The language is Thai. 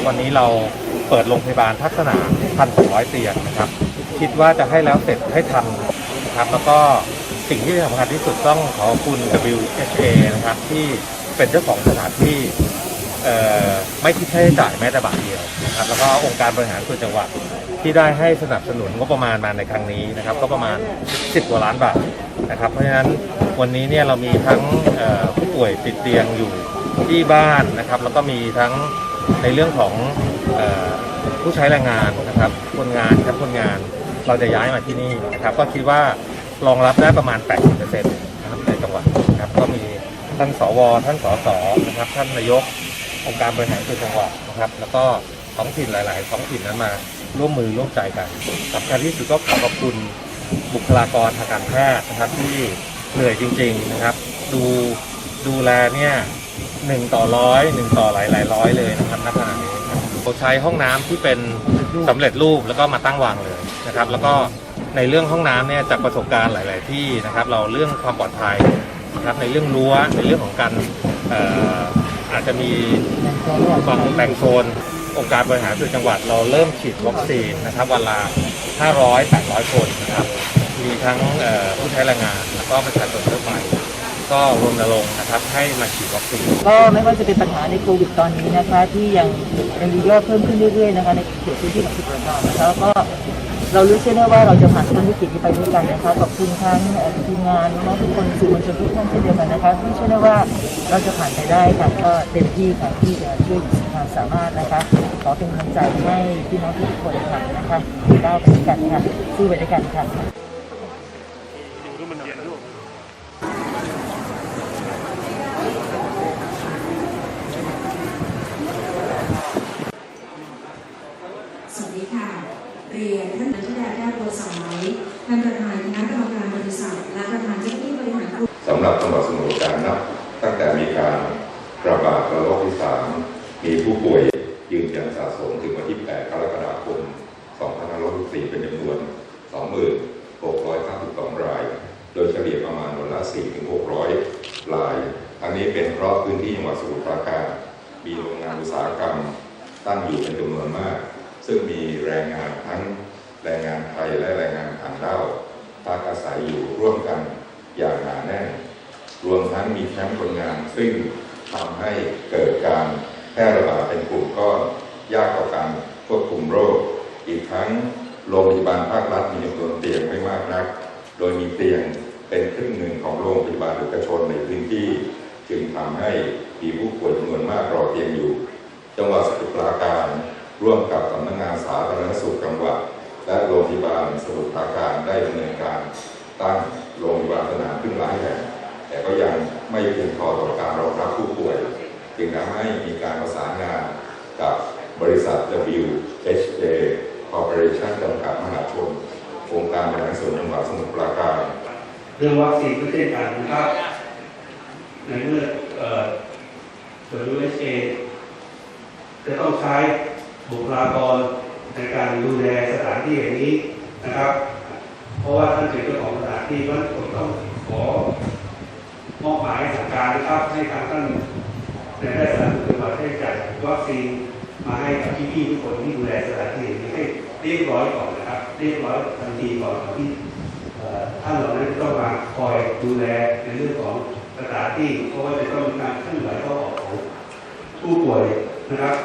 นะครับวันนี้เราเปิดโรงพยาบาลทักษณะ1,200เตียงนะครับ คิดว่าจะให้แล้วเสร็จให้ทันนะครับ แล้วก็สิ่งที่สำคัญที่สุดต้องขอบคุณ WHA นะครับที่เป็นเจ้าของสถานที่ไม่คิดค่าใช้จ่ายแม้แต่บาทเดียวนะครับแล้วก็องค์การบริหารส่วนจังหวัดที่ได้ให้สนับสนุนงบประมาณมาในครั้งนี้นะครับ ก็ประมาณ 10กว่าล้านบาทนะครับ เพราะฉะนั้นวันนี้เนี่ยเรามีทั้งผู้ป่วยติดเตียงอยู่ที่บ้านนะครับ แล้วก็มีทั้ง ในเรื่องของผู้ใช้แรงงานนะครับคนงานครับคนงานเราจะย้ายมาที่นี่นะครับ ก็คิดว่ารองรับได้ประมาณ 80%นะครับในจังหวัดนะครับก็มีท่านสวท่านสสนะครับ ท่านนายกองค์การบริหารส่วนจังหวัดนะครับ แล้วก็ท้องถิ่นหลาย ๆ ท้องถิ่นนั้นมาร่วมมือร่วมใจกันสำคัญที่สุดก็ขอขอบคุณบุคลากรทางการแพทย์นะครับที่เหนื่อยจริง ๆ นะครับ ดูดูแลเนี่ย หนึ่งต่อร้อยหนึ่งต่อหลายหลายร้อยเลยนะครับณขณะนี้เราใช้ห้องน้ำที่เป็นสำเร็จรูปแล้วก็มาตั้งวางเลยนะครับ แล้วก็ในเรื่องห้องน้ำเนี่ยจากประสบการณ์หลาย ๆ ที่นะครับ เราเรื่องความปลอดภัยนะครับในเรื่องรั้วในเรื่องของการเอ่อาจจะมีบางแบ่งโซนองค์การบริหารส่วนจังหวัดเราเริ่มฉีดวัคซีนนะครับวันละ500 800 คนนะครับ มีทั้งผู้ใช้แรงงาน แล้วก็ประชาชนทั่วไป ก็รณรงค์นะครับให้มาฉีดวัคซีนก็ไม่ว่าจะเป็นปัญหาในโควิดตอนนี้นะคะ ที่ยังยังมียอดเพิ่มขึ้นเรื่อยๆนะคะในเขตพื้นที่ของสุพรรณนะคะแล้วก็เรารู้เชื่อแน่ว่าเราจะผ่านพ้นวิกฤตนี้ไปด้วยกันนะคะขอบคุณทั้งทีมงานน้องทุกคนสื่อมวลชนทุกท่านเช่นเดียวกันนะคะที่เชื่อแน่ว่าเราจะผ่านไปได้ค่ะก็เต็มที่ค่ะที่จะช่วยความสามารถนะคะ ขอเป็นกำลังใจให้พี่น้องทุกคนค่ะนะคะก้าวไปด้วยกันค่ะสู้ไปด้วยกันค่ะ สวัสดีค่ะ เรียนท่านนันทิดาแก้วบัวสาย ท่านประธานคณะกรรมการบริษัทและประธานเจ้าหน้าที่บริหารกลุ่มสำหรับจังหวัดสมุทรปราการนับตั้งแต่มีการระบาดระลอกที่3มีผู้ป่วยยืนยันสะสมถึงวันที่ 8 กรกฎาคม 2564 เป็นจำนวน2692 ราย โดยเฉลี่ยประมาณวันละ 4-600 ราย อันนี้เป็นเพราะพื้นที่จังหวัดสมุทรปราการ มีโรงงานอุตสาหกรรมตั้งอยู่เป็นจำนวนมาก ซึ่งมีแรงงานทั้ง แรงงานไทยและแรงงานต่างด้าวพักอาศัยอยู่ร่วมกันอย่างหนาแน่น รวมทั้งมีแคมป์คนงาน ซึ่งทำให้เกิดการแพร่ระบาดเป็นกลุ่มก้อนยากต่อการควบคุมโรค อีกทั้งโรงพยาบาลภาครัฐมีจำนวนเตียงไม่มากนัก โดยมีเตียงเป็นครึ่งหนึ่งของโรงพยาบาลเอกชนในพื้นที่ จึงทำให้มีผู้ป่วยจำนวนมากรอเตียงอยู่ จังหวัดสมุทรปราการร่วมกับสำนักงานสาธารณสุขจังหวัด และโรงพยาบาลสมุทรปราการได้ดำเนินการตั้งโรงพยาบาลสนามขึ้นหลายแห่งแต่ก็ยังไม่เพียงพอต่อการรองรับผู้ป่วย จึงทำให้มีการประสานงานกับบริษัท WHA Corporation จำกัดมหาชนองค์การบริหารส่วนจังหวัดสมุทรปราการ เรื่องวัคซีนก็เช่นกันนะครับในเมื่อเอ่อ WHO จะต้องใช้บุคลากร ในการดูแลสถานที่แห่งนี้นะครับ เพราะว่าท่านเป็นเจ้าของสถานที่ว่าผมต้องขอมอบหมายสั่งการนะครับให้ทางท่านในได้สถานจังหวัดให้จัดวัคซีนมาให้กับพี่ๆทุกคนที่ดูแลสถานที่แห่งนี้ให้เรียบร้อยก่อนนะครับ เรียบร้อยทันทีก่อนที่ท่านเหล่านั้นต้องมาคอยดูแลในเรื่องของสถานที่เพราะว่าจะต้องมีการเคลื่อนไหวเข้าออกของผู้ป่วยนะครับ